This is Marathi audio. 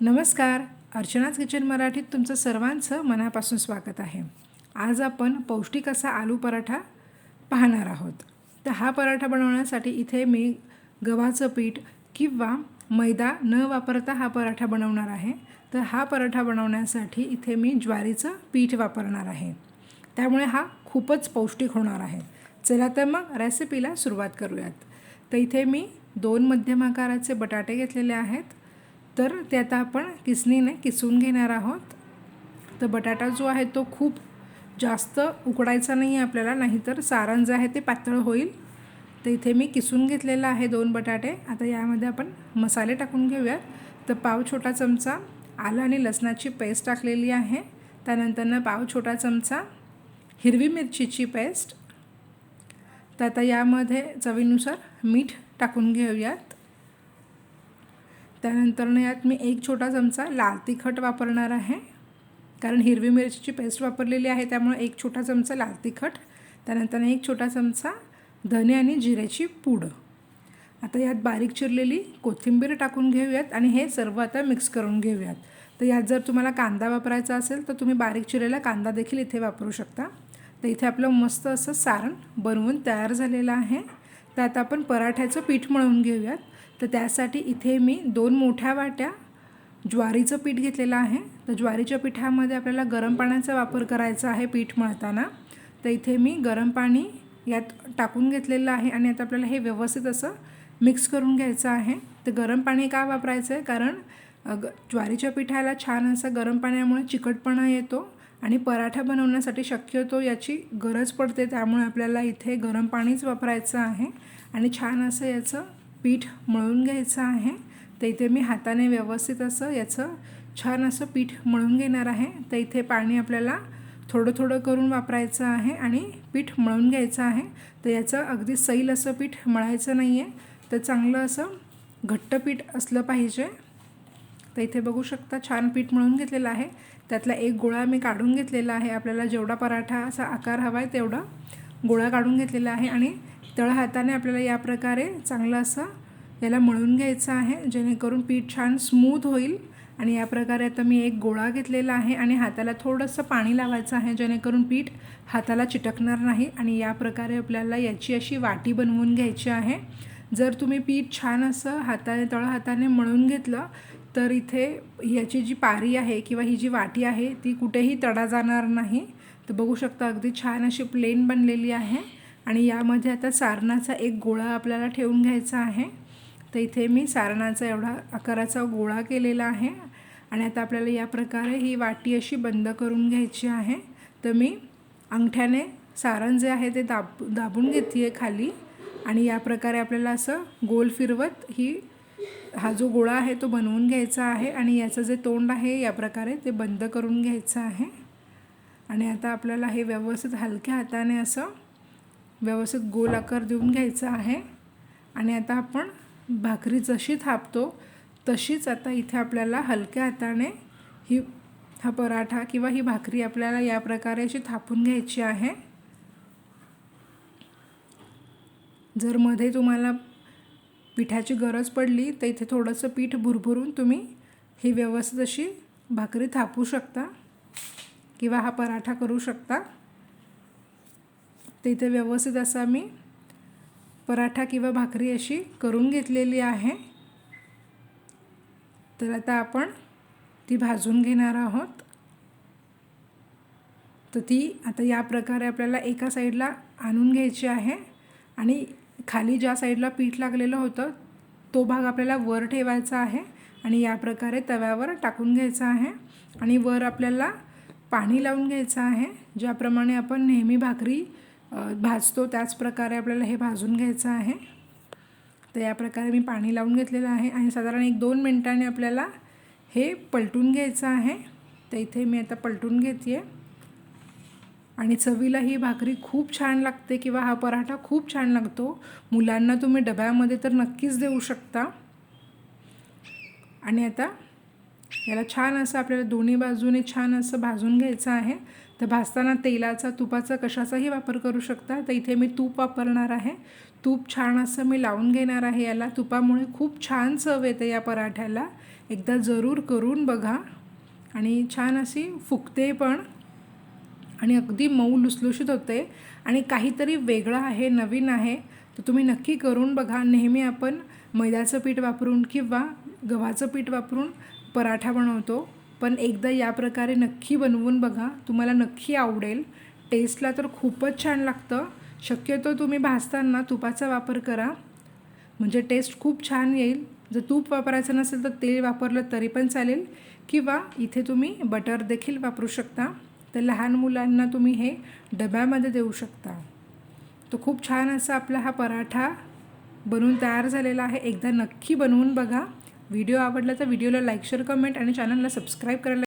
नमस्कार अर्चनाच किचन मराठीत तुमचं सर्वांचं मनापासून स्वागत आहे. आज आपण पौष्टिक असा आलू पराठा पाहणार आहोत. तर हा पराठा बनवण्यासाठी इथे मी गव्हाचं पीठ किंवा मैदा न वापरता हा पराठा बनवणार आहे. तर हा पराठा बनवण्यासाठी इथे मी ज्वारीचं पीठ वापरणार आहे. त्यामुळे हा खूपच पौष्टिक होणार आहे. चला तर मग रेसिपीला सुरुवात करूयात. तर इथे मी दोन मध्यम आकाराचे बटाटे घेतलेले आहेत. तर ते आता आपण किसणीने किसून घेणार आहोत. तर बटाटा जो आहे तो खूप जास्त उकडायचा नाही आहे आपल्याला नाहीतर सारण जे आहे ते पातळ होईल. तर इथे मी किसून घेतलेलं आहे दोन बटाटे. आता यामध्ये आपण मसाले टाकून घेऊयात. तर पाव छोटा चमचा आलं आणि लसणाची पेस्ट टाकलेली आहे. त्यानंतरनं पाव छोटा चमचा हिरवी मिरचीची पेस्ट. तर आता यामध्ये चवीनुसार मीठ टाकून घेऊयात. त्यानंतर यात मी एक छोटा चमचा लाल तिखट वापरणार आहे. कारण हिरवी मिरचीची पेस्ट वापरलेली आहे त्यामुळे एक छोटा चमचा लाल तिखट त्यानंतर एक छोटा चमचा धने आणि जिऱ्याची पूड. आता यात बारीक चिरलेली कोथिंबीर टाकून घेऊयात आणि हे सर्व आता मिक्स करून घेऊयात. तर यात जर तुम्हाला कांदा वापरायचा असेल तर तुम्ही बारीक चिरलेला कांदा देखील इथे वापरू शकता. तर इथे आपलं मस्त असं सारण बनवून तयार झालेलं आहे. त्यात आपण पराठ्याचं पीठ मळून घेऊयात. तर त्यासाठी इथे मी दोन मोठ्या वाट्या ज्वारीचं पीठ घेतलेलं आहे. तर ज्वारीच्या पिठामध्ये आपल्याला गरम पाण्याचा वापर करायचा आहे पीठ मळताना. तर इथे मी गरम पाणी यात टाकून घेतलेलं आहे आणि आता आपल्याला हे व्यवस्थित असं मिक्स करून घ्यायचं आहे. तर गरम पाणी का वापरायचं आहे? कारण ग ज्वारीच्या पिठाला छान असं गरम पाण्यामुळे चिकटपणा येतो आणि पराठा बनवण्यासाठी शक्यतो याची गरज पडते. त्यामुळे आपल्याला इथे गरम पाणीच वापरायचं आहे आणि छान असं याचं पीठ मळून घ्यायचं आहे. तर इथे मी हाताने व्यवस्थित असं याचं छान असं पीठ मळून घेणार आहे. तर इथे पाणी आपल्याला थोडं थोडं करून वापरायचं आहे आणि पीठ मळून घ्यायचं आहे. तर याचं अगदी सैल असं पीठ मळायचं नाही आहे तर चांगलं असं घट्ट पीठ असलं पाहिजे. तर इथे बघू शकता छान पीठ मळून घेतलेलं आहे. त्यातला एक गोळा मी काढून घेतलेला आहे. आपल्याला जेवढा पराठा असा आकार हवा आहे तेवढा गोळा काढून घेतलेला आहे आणि तळ हाताने आपल्याला या प्रकारे चांगलं असं याला मळून घ्यायचं आहे. जेणेकरून पीठ छान स्मूथ होईल आणि या प्रकारे आता मी एक गोळा घेतलेला आहे आणि हाताला थोडंसं पाणी लावायचं आहे. जेणेकरून पीठ हाताला चिटकणार नाही आणि या प्रकारे आपल्याला याची अशी वाटी बनवून घ्यायची आहे. जर तुम्ही पीठ छान असं हाताने तळ हाताने मळून घेतलं तर इथे याची जी पारी आहे किंवा ही जी वाटी आहे ती कुठेही तडा जाणार नाही. तर बघू शकता अगदी छान अशी प्लेन बनलेली आहे. आणि यामध्ये आता सारणाचा एक गोळा आपल्याला ठेवून घ्यायचा आहे. तर इथे मी सारणाचा एवढा आकाराचा गोळा केलेला आहे. आणि आता आपल्याला या प्रकारे ही वाटी अशी बंद करून घ्यायची आहे. तर मी अंगठ्याने सारण जे आहे ते दाब दाबून घेते आहे खाली. आणि या प्रकारे आपल्याला असं गोल फिरवत ही हा जो गोळा आहे तो बनवून घ्यायचा आहे. आणि याचं जे तोंड आहे या प्रकारे ते बंद करून घ्यायचं आहे. आणि आता आपल्याला हे व्यवस्थित हलक्या हाताने असं व्यवस्थित गोल आकार देऊन घ्यायचा आहे. आणि आता आपण भाकरी जशी थापतो तशीच आता इथे आपल्याला हलक्या हाताने ही हा पराठा किंवा ही भाकरी आपल्याला या प्रकारे अशी थापून घ्यायची आहे. जर मध्ये तुम्हाला पिठाची गरज पडली तर इथे थोडंसं पीठ भुरभुरून तुम्ही ही व्यवस्थित अशी भाकरी थापू शकता. किंवा हा पराठा करू शकता. तर इथे व्यवस्थित असा मी पराठा किंवा भाकरी अशी करून घेतलेली आहे. तर आता आपण ती भाजून घेणार आहोत. तर ती आता या प्रकारे आपल्याला एका साईडला आणून घ्यायची आहे आणि खाली ज्या साईडला पीठ लागलेलं होतं तो भाग आपल्याला वर ठेवायचा आहे आणि या प्रकारे तव्यावर टाकून घ्यायचा आहे. आणि वर आपल्याला पाणी लावून घ्यायचं आहे. ज्याप्रमाणे आपण नेहमी भाकरी भाजतो त्याचप्रकारे आपल्याला हे भाजून घ्यायचं आहे. तर या प्रकारे मी पाणी लावून घेतलेलं आहे आणि साधारण एक दोन मिनटाने आपल्याला हे पलटून घ्यायचं आहे. तर इथे मी आता पलटून घेते आहे आणि चवीला ही भाकरी खूप छान लागते किंवा हा पराठा खूप छान लागतो. मुलांना तुम्ही डब्यामध्ये तर नक्कीच देऊ शकता. आणि आता याला छान असं आपल्याला दोन्ही बाजूने छान असं भाजून घ्यायचं आहे. तर भाजताना तेलाचा तुपाचा कशाचाही वापर करू शकता. तर इथे मी तूप वापरणार आहे. तूप छान असं मी लावून घेणार आहे याला. तुपामुळे खूप छान चव येते या पराठ्याला. एकदा जरूर करून बघा. आणि छान अशी फुगते पण. आणि अगदी मऊ लुसलुशीत होते. आणि काहीतरी वेगळं आहे नवीन आहे. तर तुम्ही नक्की करून बघा. नेहमी आपण मैद्याचं पीठ वापरून किंवा गव्हाचं पीठ वापरून पराठा बनवतो. पण एकदा या प्रकारे नक्की बनवून बघा. तुम्हाला नक्की आवडेल. टेस्टला तर खूपच छान लागतं. शक्यतो तुम्ही भाजताना तुपाचा वापर करा. म्हणजे टेस्ट खूप छान येईल. जर तूप वापरायचं नसेल तर तेल वापरलं तरी पण चालेल. किंवा इथे तुम्ही बटर देखील वापरू शकता. तर लहान मुलांना तुम्ही हे डब्यामध्ये देऊ शकता. तो खूप छान असा आपला हा पराठा बनवून तयार झालेला आहे. एकदा नक्की बनवून बघा. व्हिडिओ आवडला तर व्हिडिओला लाईक शेअर कमेंट आणि चॅनलला सबस्क्राईब करायला